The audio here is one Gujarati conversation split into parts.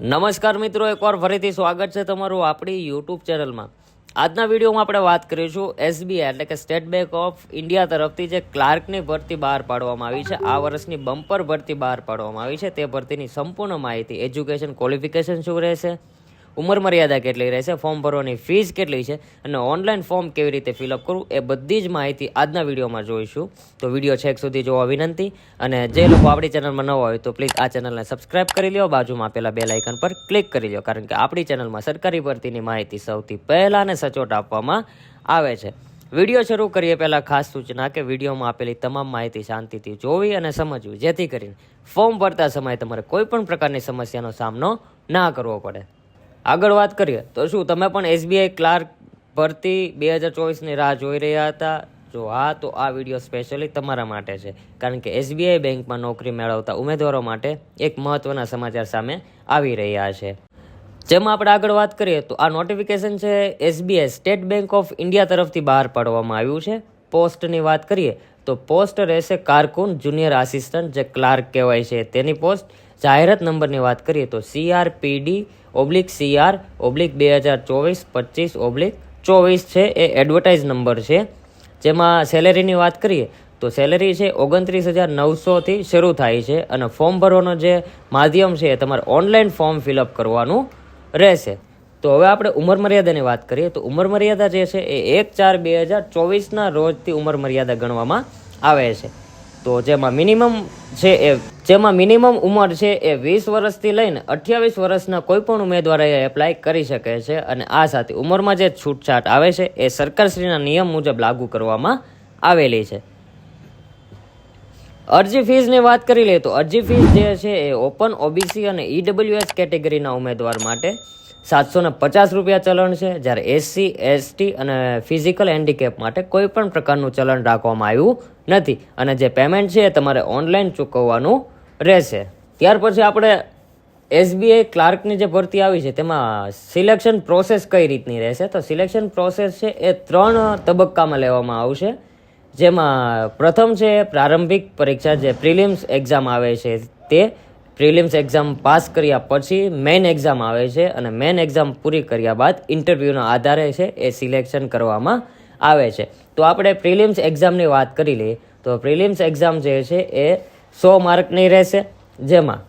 નમસ્કાર મિત્રો, એકવાર ફરીથી સ્વાગત છે તમારું આપણી યુટ્યુબ ચેનલમાં. આજના વિડીયોમાં આપણે વાત કરીશું એસબીઆઈ એટલે કે સ્ટેટ બેંક ઓફ ઇન્ડિયા તરફથી જે ક્લાર્કની ભરતી બહાર પાડવામાં આવી છે. આ વર્ષની બમ્પર ભરતી બહાર પાડવામાં આવી છે. તે ભરતીની સંપૂર્ણ માહિતી એજ્યુકેશન ક્વોલિફિકેશન શું રહેશે ઉંમર મર્યાદા કેટલી રહેશે ફોર્મ ભરવાની ફીસ કેટલી છે અને ઓનલાઈન ફોર્મ કેવી રીતે ફિલઅપ કરવું એ બધી જ માહિતી આજના વિડીયોમાં જોઈશું. તો વીડિયો છેક સુધી જોવા વિનંતી અને જે લોકો આપણી ચેનલમાં ન હોય તો પ્લીઝ આ ચેનલને સબસ્ક્રાઈબ કરી લો બાજુમાં આપેલા બે લાઇકન પર ક્લિક કરી લો કારણ કે આપણી ચેનલમાં સરકારી ભરતીની માહિતી સૌથી પહેલાં અને સચોટ આપવામાં આવે છે. વીડિયો શરૂ કરીએ પહેલાં ખાસ સૂચના કે વિડીયોમાં આપેલી તમામ માહિતી શાંતિથી જોવી અને સમજવી, જેથી કરીને ફોર્મ ભરતા સમયે તમારે કોઈ પણ પ્રકારની સમસ્યાનો સામનો ના કરવો પડે. આગળ વાત કરીએ, તો શું તમે પણ એસબીઆઈ ક્લાર્ક ભરતી બે હજાર ચોવીસની રાહ જોઈ રહ્યા હતા? જો હા, તો આ વીડિયો સ્પેશિયલી તમારા માટે છે, કારણ કે એસબીઆઈ બેંકમાં નોકરી મેળવતા ઉમેદવારો માટે એક મહત્વના સમાચાર સામે આવી રહ્યા છે. જેમાં આપણે આગળ વાત કરીએ, તો આ નોટિફિકેશન છે SBI State Bank of India તરફથી બહાર પાડવામાં આવ્યું છે. પોસ્ટની વાત કરીએ તો પોસ્ટ રહેશે કારકુન જુનિયર આસિસ્ટન્ટ જે ક્લાર્ક કહેવાય છે. તેની પોસ્ટ જાહેરાત નંબરની વાત કરીએ તો સીઆરપીડી ઓબ્લિક સીઆર ઓબ્લિક બે હજાર ચોવીસ પચીસ ઓબ્લિક ચોવીસ છે. એ એડવર્ટાઇઝ નંબર છે. જેમાં સેલેરીની વાત કરીએ તો સેલેરી છે ઓગણત્રીસ હજાર નવસોથી શરૂ થાય છે અને ફોર્મ ભરવાનો જે માધ્યમ છે એ તમારે ઓનલાઈન ફોર્મ ફિલઅપ કરવાનું રહેશે. તો હવે આપણે ઉંમર મર્યાદાની વાત કરીએ તો ઉંમર મર્યાદા જે છે એ એક ચાર બે હજાર ચોવીસના રોજથી ઉંમર મર્યાદા ગણવામાં આવે છે. તો જેમાં મિનિમમ છે એ જેમાં મિનિમમ ઉંમર છે એ વીસ વર્ષથી લઈને અઠ્યાવીસ વર્ષના કોઈ પણ ઉમેદવાર એપ્લાય કરી શકે છે અને આ સાથે ઉંમરમાં જે છૂટછાટ આવે છે એ સરકારશ્રીના નિયમ મુજબ લાગુ કરવામાં આવેલી છે. અરજી ફીસની વાત કરી લઈએ તો અરજી ફીસ જે છે એ ઓપન ઓબીસી અને ઈડબ્લ્યુએસ કેટેગરીના ઉમેદવાર માટે સાતસો ને પચાસ રૂપિયા ચલણ છે. જ્યારે એસસી એસટી અને ફિઝિકલ હેન્ડીકેપ માટે કોઈ પણ પ્રકારનું ચલણ રાખવામાં આવ્યું નથી. અને જે પેમેન્ટ છે એ તમારે ઓનલાઈન ચૂકવવાનું રહેશે. ત્યાર પછી આપણે એસબીઆઈ ક્લાર્કની જે ભરતી આવી છે, તેમાં સિલેક્શન પ્રોસેસ કઈ રીતની રહેશે? તો સિલેક્શન પ્રોસેસ છે એ ત્રણ તબક્કામાં લેવામાં આવશે. જેમાં પ્રથમ છે પ્રારંભિક પરીક્ષા, જે પ્રિલિમ્સ એક્ઝામ આવે છે તે. પ્રિલિમ્સ એક્ઝામ પાસ કર્યા પછી મેઇન એક્ઝામ આવે છે અને મેઇન એક્ઝામ પૂરી કર્યા બાદ ઇન્ટરવ્યૂના આધારે છે એ સિલેક્શન કરવામાં આવે છે. તો આપણે પ્રિલિમ્સ એક્ઝામની વાત કરી લઈએ. તો પ્રિલિમ્સ એક્ઝામ જે છે એ સો માર્કની રહેશે, જેમાં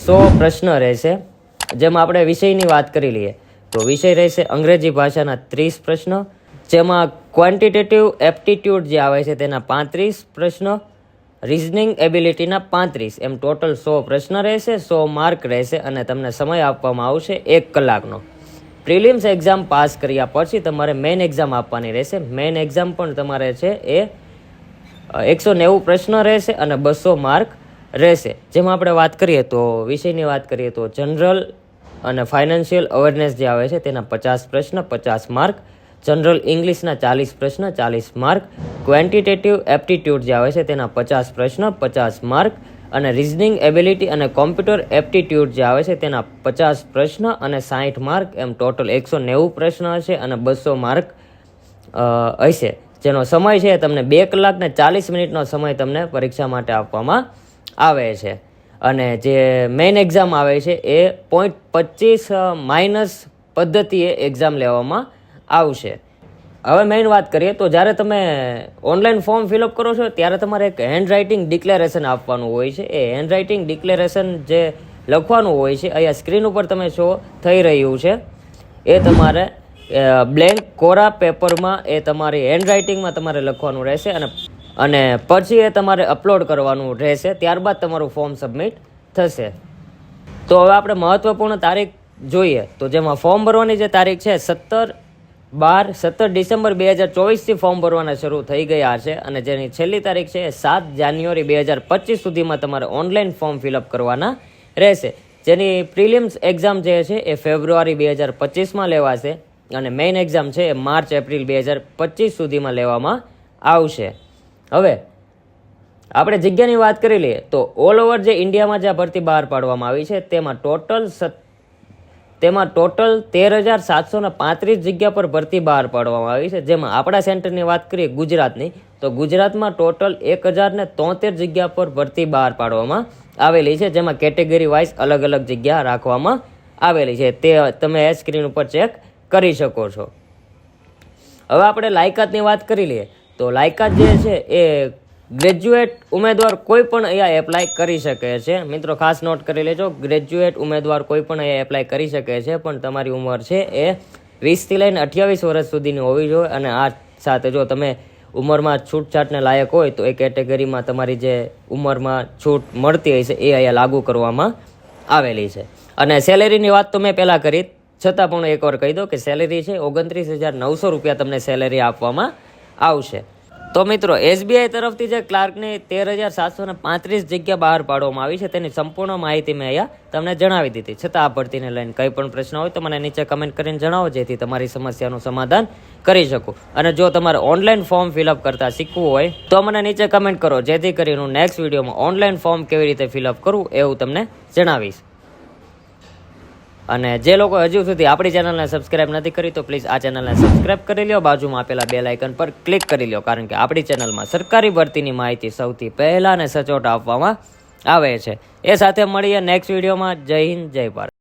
સો પ્રશ્ન રહેશે, જેમાં આપણે વિષયની વાત કરી લઈએ. તો વિષય રહેશે અંગ્રેજી ભાષાના ત્રીસ પ્રશ્નો, જેમાં ક્વોન્ટિટેટિવ એપ્ટિટ્યૂડ જે આવે છે તેના પાંત્રીસ પ્રશ્ન રિઝનિંગ એબિલિટીના પાંત્રીસ. એમ ટોટલ સો પ્રશ્ન રહેશે, સો માર્ક રહેશે અને તમને સમય આપવામાં આવશે એક કલાકનો. પ્રિલિમ્સ એક્ઝામ પાસ કર્યા પછી તમારે મેઇન એક્ઝામ આપવાની રહેશે. મેઇન એક્ઝામ પણ તમારે છે એ એકસો નેવું પ્રશ્ન રહેશે અને બસો માર્ક રહેશે. જેમાં આપણે વાત કરીએ તો, વિષયની વાત કરીએ તો જનરલ અને ફાઇનાન્શિયલ અવેરનેસ જે આવે છે તેના પચાસ પ્રશ્ન, પચાસ માર્ક જનરલ ઇંગ્લિશના ચાલીસ પ્રશ્ન, ચાલીસ માર્ક ક્વોન્ટિટેટિવ એપ્ટિટ્યૂડ જે આવે છે તેના પચાસ પ્રશ્ન, પચાસ માર્ક, અને રિઝનિંગ એબિલિટી અને કોમ્પ્યુટર એપ્ટિટ્યૂડ જે આવે છે તેના પચાસ પ્રશ્ન અને સાઠ માર્ક, એમ ટોટલ એકસો નેવું પ્રશ્ન હશે અને બસો માર્ક હશે. જેનો સમય છે તમને બે કલાક ને ચાલીસ મિનિટનો સમય તમને પરીક્ષા માટે આપવામાં આવે છે. અને જે મેઇન એક્ઝામ આવે છે એ પોઈન્ટ પચીસ માઇનસ પદ્ધતિએ એક્ઝામ લેવામાં આવશે. હવે મેઇન વાત કરીએ તો જ્યારે તમે ઓનલાઈન ફોર્મ ફિલઅપ કરો છો, ત્યારે તમારે એક હેન્ડ રાઇટિંગ ડિક્લેરેશન આપવાનું હોય છે. એ હેન્ડ રાઇટિંગ ડિક્લેરેશન જે લખવાનું હોય છે, અહીંયા સ્ક્રીન ઉપર તમે શો થઈ રહ્યું છે. એ તમારે બ્લેન્ક કોરા પેપરમાં એ તમારી હેન્ડ રાઇટિંગમાં તમારે લખવાનું રહેશે અને અને પછી એ તમારે અપલોડ કરવાનું રહેશે. ત્યારબાદ તમારું ફોર્મ સબમિટ થશે. તો હવે આપણે મહત્ત્વપૂર્ણ તારીખ જોઈએ. તો જેમાં ફોર્મ ભરવાની જે તારીખ છે, સત્તર બાર, સત્તર ડિસેમ્બર બે હજાર ચોવીસથી ફોર્મ ભરવાના શરૂ થઈ ગયા છે અને જેની છેલ્લી તારીખ છે એ સાત જાન્યુઆરી બે હજાર પચીસ સુધીમાં તમારે ઓનલાઈન ફોર્મ ફિલઅપ કરવાના રહેશે. જેની પ્રિલિમ્સ એક્ઝામ જે છે એ ફેબ્રુઆરી બે હજાર પચીસમાં લેવાશે અને મેઇન એક્ઝામ છે એ માર્ચ, એપ્રિલ બે હજાર પચીસ સુધીમાં લેવામાં આવશે. હવે, આપણે જગ્યાની વાત કરી લઈએ તો ઓલ ઓવર જે ઇન્ડિયામાં જે ભરતી બહાર પાડવામાં આવી છે તેમાં ટોટલ સત તેમાં ટોટલ તેર હજાર સાતસો ને પાંત્રીસ જગ્યા પર ભરતી બહાર પાડવામાં આવી છે. જેમાં આપણા સેન્ટરની વાત કરીએ ગુજરાતની, તો ગુજરાતમાં ટોટલ એક હજાર ને તોતેર જગ્યા પર ભરતી બહાર પાડવામાં આવેલી છે. જેમાં કેટેગરી વાઇઝ અલગ અલગ જગ્યા રાખવામાં આવેલી છે. તે તમે એ સ્ક્રીન ઉપર ચેક કરી શકો છો. હવે આપણે લાયકાતની વાત કરી લઈએ. તો લાયકાત જે છે એ ગ્રેજ્યુએટ ઉમેદવાર કોઈ પણ અહીંયા એપ્લાય કરી શકે છે. મિત્રો, ખાસ નોટ કરી લેજો. ગ્રેજ્યુએટ ઉમેદવાર કોઈ પણ અહીંયા એપ્લાય કરી શકે છે, પણ તમારી ઉંમર છે એ વીસથી લઈને અઠ્યાવીસ વર્ષ સુધીની હોવી જોઈએ અને આ સાથે જો તમે ઉંમરમાં છૂટછાટને લાયક હોય, તો એ કેટેગરીમાં તમારી જે ઉંમરમાં છૂટ મળતી હોય છે, એ અહીંયા લાગુ કરવામાં આવેલી છે. અને સેલેરીની વાત તો મેં પહેલાં કરી, છતાં પણ એકવાર કહી દો કે સેલેરી છે ઓગણત્રીસ હજાર નવસો રૂપિયા તમને સેલેરી આપવામાં આવશે. તો મિત્રો એસબીઆઈ તરફથી જે ક્લાર્કની તેર હજાર સાતસો ને પાંત્રીસ જગ્યા બહાર પાડવામાં આવી છે, તેની સંપૂર્ણ માહિતી મેં અહીંયા તમને જણાવી દીધી. છતાં આ ભરતીને લઈને કંઈ પણ પ્રશ્ન હોય તો મને નીચે કમેન્ટ કરીને જણાવો, જેથી તમારી સમસ્યાનું સમાધાન કરી શકું. અને જો તમારે ઓનલાઈન ફોર્મ ફિલઅપ કરતા શીખવું હોય, તો મને નીચે કમેન્ટ કરો, જેથી કરીને હું નેક્સ્ટ વિડીયોમાં ઓનલાઈન ફોર્મ કેવી રીતે ફિલઅપ કરવું એવું તમને જણાવીશ. અને જે લોકો હજુ સુધી આપણી ચેનલને સબસ્ક્રાઇબ નથી કરી, તો પ્લીઝ આ ચેનલને સબસ્ક્રાઇબ કરી લ્યો. બાજુમાં આપેલા બે લાઇકન પર ક્લિક કરી લો કારણ કે આપણી ચેનલમાં સરકારી ભરતીની માહિતી સૌથી પહેલાં અને સચોટ આપવામાં આવે છે. એ સાથે મળીએ નેક્સ્ટ વિડીયોમાં જય હિન્દ, જય ભારત.